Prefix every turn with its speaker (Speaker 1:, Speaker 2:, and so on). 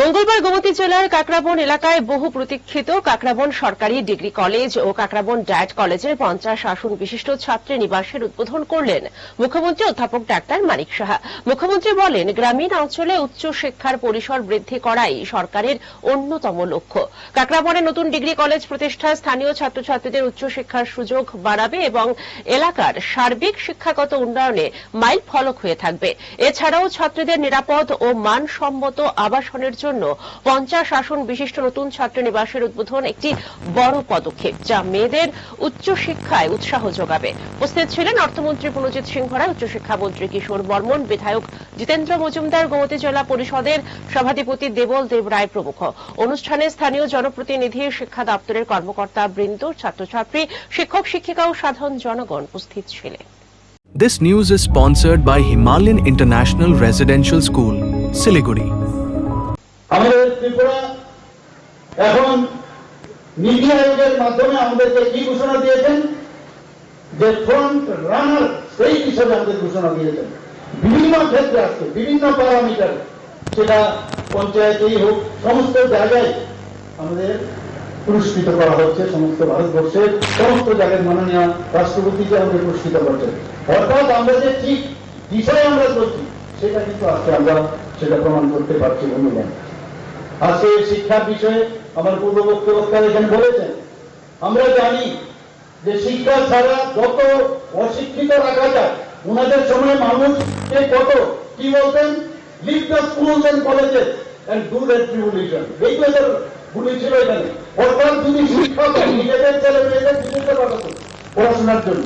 Speaker 1: মঙ্গলবার গোমতী জেলার কাকরাবন এলাকায় বহু প্রতীক্ষিত কাকরাবন সরকারি ডিগ্রি কলেজ ও কাকরাবন ডায়েট কলেজের পঞ্চাশ আসন বিশিষ্ট ছাত্রী নিবাসের উদ্বোধন করলেন মুখ্যমন্ত্রী অধ্যাপক ডাক্তার মানিক সাহা। মুখ্যমন্ত্রী বলেন, গ্রামীণ অঞ্চলে উচ্চ শিক্ষার পরিসর বৃদ্ধি করাই সরকারের অন্যতম লক্ষ্য। কাকরাবনে নতুন ডিগ্রি কলেজ প্রতিষ্ঠা স্থানীয় ছাত্রছাত্রীদের উচ্চশিক্ষার সুযোগ বাড়াবে এবং এলাকার সার্বিক শিক্ষাগত উন্নয়নে মাইল ফলক হয়ে থাকবে। এছাড়াও ছাত্রীদের নিরাপদ ও মানসম্মত আবাসনের জন্য পঞ্চাশ আসন বিশিষ্ট নতুন ছাত্র নিবাসের উদ্বোধন একটি বড় পদক্ষেপ যা মেয়েদের উচ্চশিক্ষায় উৎসাহ যোগাবে। উপস্থিত ছিলেন অর্থমন্ত্রী পুনজিৎ সিংহ রায় উচ্চশিক্ষামন্ত্রী কিশোর বর্মন বিধায়ক জিতেন্দ্র মজুমদার গোমতী জেলা পরিষদের সভাধিপতি দেবল দেব রায় প্রমুখ। অনুষ্ঠানে স্থানীয় জনপ্রতিনিধি শিক্ষা দপ্তরের কর্মকর্তা বৃন্দ ছাত্রছাত্রী শিক্ষক শিক্ষিকা ও সাধারণ জনগণ উপস্থিত ছিলেন।
Speaker 2: This news is sponsored by Himalayan International Residential School, Siliguri.
Speaker 3: আমাদের ত্রিপুরা এখন নীতি আয়োগের মাধ্যমে আমাদেরকে কি ঘোষণা দিয়েছেন? যে ফ্রন্ট রানার সেই হিসেবে আমাদের ঘোষণা দিয়েছেন। বিভিন্ন ক্ষেত্রে আছে বিভিন্ন প্যারামিটার সেটা পঞ্চায়েতেই হোক, সমস্ত জায়গায় আমাদের পুরস্কৃত করা হচ্ছে, সমস্ত ভারতবর্ষের সমস্ত জায়গায় মাননীয় রাষ্ট্রপতিকে আমাদের পুরস্কৃত করছে অর্থাৎ আমরা যে ঠিক বিষয় আমরা করছি সেটা কিন্তু আজকে আমরা সেটা প্রমাণ করতে পারছি বন্ধুগণ। আজকে শিক্ষার বিষয়ে আমার পূর্ব বক্তব্য এখানে বলেছেন, আমরা জানি যে শিক্ষা ছাড়া যত অশিক্ষিত রাখা যায় ওনাদের সময় মানুষকে কত, কি বলতেন? Leave the schools and colleges and do the tribulation এই এদের ভুলি ছিল এখানে। অর্থাৎ যদি শিক্ষা নিজেদের ছেলে মেয়েদের দিতে পারতো পড়াশোনার জন্য।